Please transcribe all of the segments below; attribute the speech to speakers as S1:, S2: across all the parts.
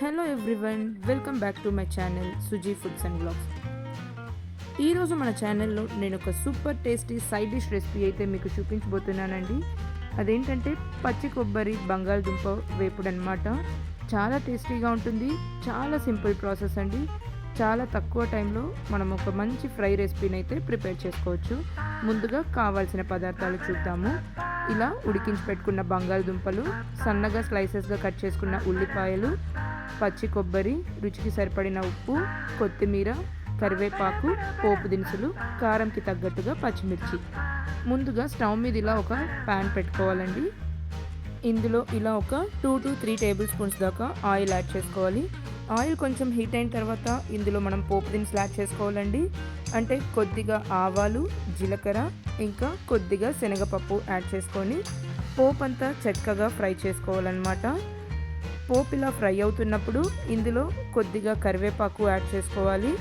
S1: Hello everyone welcome back to my channel Suji foods and blogs ఈరోజు మన ఛానల్లో నేను ఒక super tasty side dish recipe అయితే మీకు చూపించబోతున్నానండి. అదేంటంటే పచ్చి కొబ్బరి బంగాళదుంప వేపుడు అనమాట చాలా టేస్టీగా ఉంటుంది చాలా సింపుల్ ప్రాసెస్ అండి. చాలా తక్కువ టైంలో మనం ఒక మంచి ఫ్రై రెసిపీని అయితే ప్రిపేర్ చేసుకోవచ్చు. ముందుగా కావాల్సిన పదార్థాలు చూద్దాము. ఇలా ఉడికించి పెట్టుకున్న బంగాళదుంపలు సన్నగా స్లైసెస్గా కట్ చేసుకున్న ఉల్లిపాయలు పచ్చి కొబ్బరి రుచికి సరిపడిన ఉప్పు కొత్తిమీర కరివేపాకు పోపు దినుసులు కారంకి తగ్గట్టుగా పచ్చిమిర్చి. ముందుగా స్టవ్ మీద ఇలా ఒక ప్యాన్ పెట్టుకోవాలండి. ఇందులో ఇలా ఒక two to three table spoons దాకా ఆయిల్ యాడ్ చేసుకోవాలి. ఆయిల్ కొంచెం హీట్ అయిన తర్వాత ఇందులో మనం పోపు దినుసులు యాడ్ చేసుకోవాలండి. అంటే కొద్దిగా ఆవాలు జీలకర్ర ఇంకా కొద్దిగా శనగపప్పు యాడ్ చేసుకొని పోపు అంతా చక్కగా ఫ్రై చేసుకోవాలన్నమాట. పోపు ఇలా ఫ్రై అవుతున్నప్పుడు ఇందులో కొద్దిగా కరివేపాకు యాడ్ చేసుకోవాలి.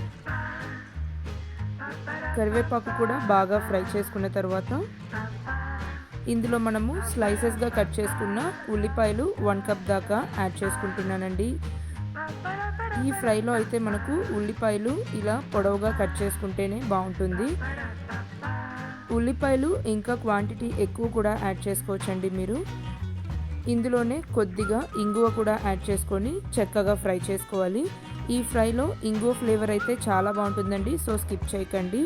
S1: కరివేపాకు కూడా బాగా ఫ్రై చేసుకున్న తర్వాత ఇందులో మనము స్లైసెస్గా కట్ చేసుకున్న ఉల్లిపాయలు వన్ కప్ దాకా యాడ్ చేసుకుంటున్నానండి. ఈ ఫ్రైలో అయితే మనకు ఉల్లిపాయలు ఇలా పొడవుగా కట్ చేసుకుంటేనే బాగుంటుంది. ఉల్లిపాయలు ఇంకా క్వాంటిటీ ఎక్కువ కూడా యాడ్ చేసుకోవచ్చండి మీరు. ఇందులోనే కొద్దిగా ఇంగువ కూడా యాడ్ చేసుకొని చక్కగా ఫ్రై చేసుకోవాలి. ఈ ఫ్రైలో ఇంగువ ఫ్లేవర్ అయితే చాలా బాగుంటుందండి సో స్కిప్ చేయకండి.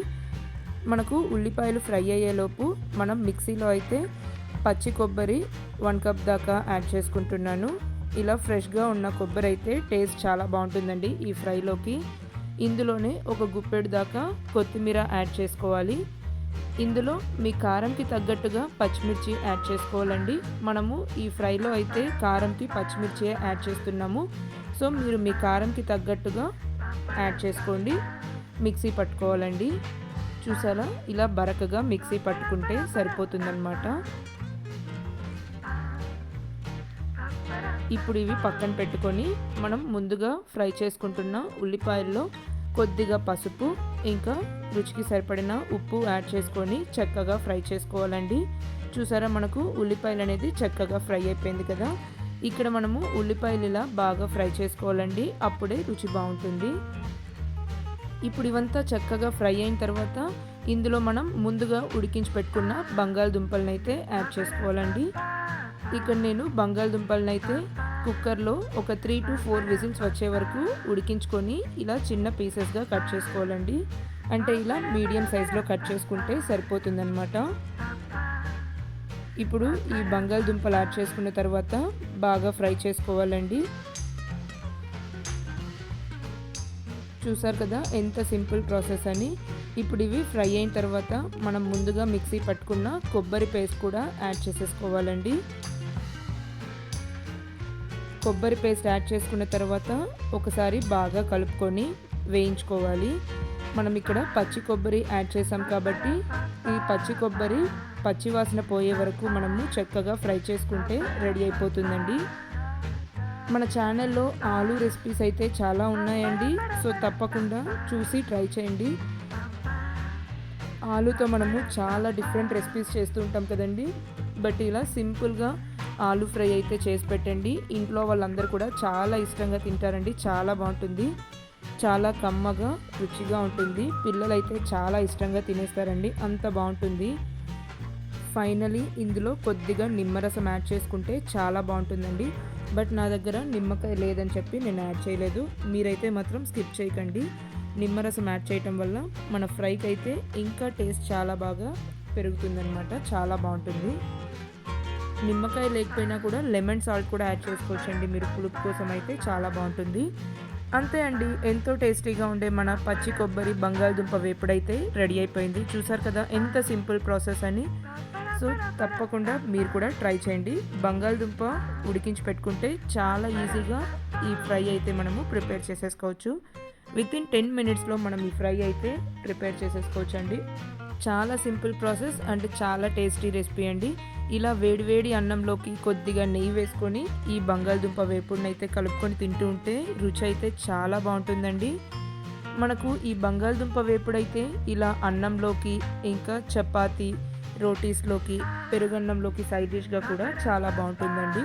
S1: మనకు ఉల్లిపాయలు ఫ్రై అయ్యేలోపు మనం మిక్సీలో అయితే పచ్చి కొబ్బరి వన్ కప్ దాకా యాడ్ చేసుకుంటున్నాను. ఇలా ఫ్రెష్గా ఉన్న కొబ్బరి అయితే టేస్ట్ చాలా బాగుంటుందండి ఈ ఫ్రైలోకి. ఇందులోనే ఒక గుప్పెడు దాకా కొత్తిమీర యాడ్ చేసుకోవాలి. ఇందులో మీ కారంకి తగ్గట్టుగా పచ్చిమిర్చి యాడ్ చేసుకోవాలండి. మనము ఈ ఫ్రైలో అయితే కారంకి పచ్చిమిర్చి యాడ్ చేస్తున్నాము. సో మీరు మీ కారంకి తగ్గట్టుగా యాడ్ చేసుకోండి. మిక్సీ పట్టుకోవాలండి. చూసారా? ఇలా బరకగా మిక్సీ పట్టుకుంటే సరిపోతుందన్నమాట. ఇప్పుడు ఇవి పక్కన పెట్టుకొని మనం ముందుగా ఫ్రై చేసుకుంటున్న ఉల్లిపాయల్లో కొద్దిగా పసుపు ఇంకా రుచికి సరిపడిన ఉప్పు యాడ్ చేసుకొని చక్కగా ఫ్రై చేసుకోవాలండి. చూసారా మనకు ఉల్లిపాయలు అనేది చక్కగా ఫ్రై అయిపోయింది కదా? ఇక్కడ మనము ఉల్లిపాయలు ఇలా బాగా ఫ్రై చేసుకోవాలండి. అప్పుడే రుచి బాగుంటుంది. ఇప్పుడు ఇవంతా చక్కగా ఫ్రై అయిన తర్వాత ఇందులో మనం ముందుగా ఉడికించి పెట్టుకున్న బంగాళదుంపలను అయితే యాడ్ చేసుకోవాలండి. ఇక్కడ నేను బంగాళదుంపలను అయితే కుక్కర్లో ఒక త్రీ టు ఫోర్ విజిల్స్ వచ్చే వరకు ఉడికించుకొని ఇలా చిన్న పీసెస్గా కట్ చేసుకోవాలండి. అంటే ఇలా మీడియం సైజులో కట్ చేసుకుంటే సరిపోతుందన్నమాట. ఇప్పుడు ఈ బంగాళదుంపలు యాడ్ చేసుకున్న తర్వాత బాగా ఫ్రై చేసుకోవాలండి. చూసారు కదా ఎంత సింపుల్ ప్రాసెస్ అని. ఇప్పుడు ఇవి ఫ్రై అయిన తర్వాత మనం ముందుగా మిక్సీ పట్టుకున్న కొబ్బరి పేస్ట్ కూడా యాడ్ చేసేసుకోవాలండి. కొబ్బరి పేస్ట్ యాడ్ చేసుకున్న తర్వాత ఒకసారి బాగా కలుపుకొని వేయించుకోవాలి. మనం ఇక్కడ పచ్చి కొబ్బరి యాడ్ చేసాం కాబట్టి ఈ పచ్చి కొబ్బరి పచ్చి వాసన పోయే వరకు మనము చక్కగా ఫ్రై చేసుకుంటే రెడీ అయిపోతుందండి. మన ఛానల్లో ఆలు రెసిపీస్ అయితే చాలా ఉన్నాయండి. సో తప్పకుండా చూసి ట్రై చేయండి. ఆలుతో మనము చాలా డిఫరెంట్ రెసిపీస్ చేస్తూ ఉంటాం కదండి. బట్ ఇలా సింపుల్గా ఆలు ఫ్రై అయితే చేసి పెట్టండి. ఇంట్లో వాళ్ళందరూ కూడా చాలా ఇష్టంగా తింటారండి. చాలా బాగుంటుంది. చాలా కమ్మగా రుచిగా ఉంటుంది. పిల్లలు అయితే చాలా ఇష్టంగా తినేస్తారండి. అంత బాగుంటుంది. ఫైనలీ ఇందులో కొద్దిగా నిమ్మరసం యాడ్ చేసుకుంటే చాలా బాగుంటుందండి. బట్ నా దగ్గర నిమ్మకాయ లేదని చెప్పి నేను యాడ్ చేయలేదు. మీరైతే మాత్రం స్కిప్ చేయకండి. నిమ్మరసం యాడ్ చేయటం వల్ల మన ఫ్రైకి అయితే ఇంకా టేస్ట్ చాలా బాగా పెరుగుతుందనమాట చాలా బాగుంటుంది. నిమ్మకాయ లేకపోయినా కూడా లెమన్ సాల్ట్ కూడా యాడ్ చేసుకోవచ్చండి. మీరు పులుపు కోసం అయితే చాలా బాగుంటుంది. అంతే అండి. ఎంతో టేస్టీగా ఉండే మన పచ్చి కొబ్బరి బంగాళదుంప వేపుడైతే రెడీ అయిపోయింది. చూసారు కదా ఎంత సింపుల్ ప్రాసెస్ అని. సో తప్పకుండా మీరు కూడా ట్రై చేయండి. బంగాళదుంప ఉడికించి పెట్టుకుంటే చాలా ఈజీగా ఈ ఫ్రై అయితే మనము ప్రిపేర్ చేసేసుకోవచ్చు. విత్ ఇన్ టెన్ మినిట్స్లో మనం ఈ ఫ్రై అయితే ప్రిపేర్ చేసేసుకోవచ్చు అండి చాలా సింపుల్ ప్రాసెస్ అండ్ చాలా టేస్టీ రెసిపీ అండి. ఇలా వేడివేడి అన్నంలోకి కొద్దిగా నెయ్యి వేసుకొని ఈ బంగాళదుంప వేపుడిని అయితే కలుపుకొని తింటూ ఉంటే రుచి అయితే చాలా బాగుంటుందండి. మనకు ఈ బంగాళదుంప వేపుడైతే ఇలా అన్నంలోకి ఇంకా చపాతి రోటీస్లోకి పెరుగన్నంలోకి సైడ్ డిష్గా కూడా చాలా బాగుంటుందండి.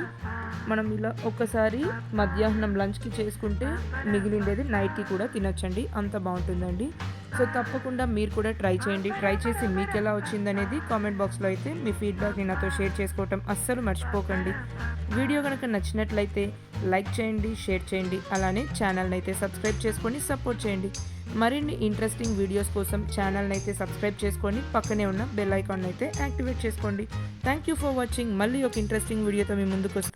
S1: మనం ఇలా ఒక్కసారి మధ్యాహ్నం లంచ్కి చేసుకుంటే మిగిలిండేది నైట్కి కూడా తినొచ్చండి. అంత బాగుంటుందండి. సో తప్పకుండా మీరు కూడా ట్రై చేయండి. ట్రై చేసి మీకు ఎలా వచ్చిందనేది కామెంట్ బాక్స్లో అయితే మీ ఫీడ్బ్యాక్ని నాతో షేర్ చేసుకోవటం అస్సలు మర్చిపోకండి. వీడియో కనుక నచ్చినట్లయితే లైక్ చేయండి షేర్ చేయండి అలానే ఛానల్ని అయితే సబ్స్క్రైబ్ చేసుకొని సపోర్ట్ చేయండి. మరిన్ని ఇంట్రెస్టింగ్ వీడియోస్ కోసం ఛానల్ని అయితే సబ్స్క్రైబ్ చేసుకొని పక్కనే ఉన్న బెల్ ఐకాన్ అయితే యాక్టివేట్ చేసుకోండి. Thank you for watching. మళ్ళీ ఒక ఇంట్రెస్టింగ్ వీడియోతో మీ ముందుకు వస్తాను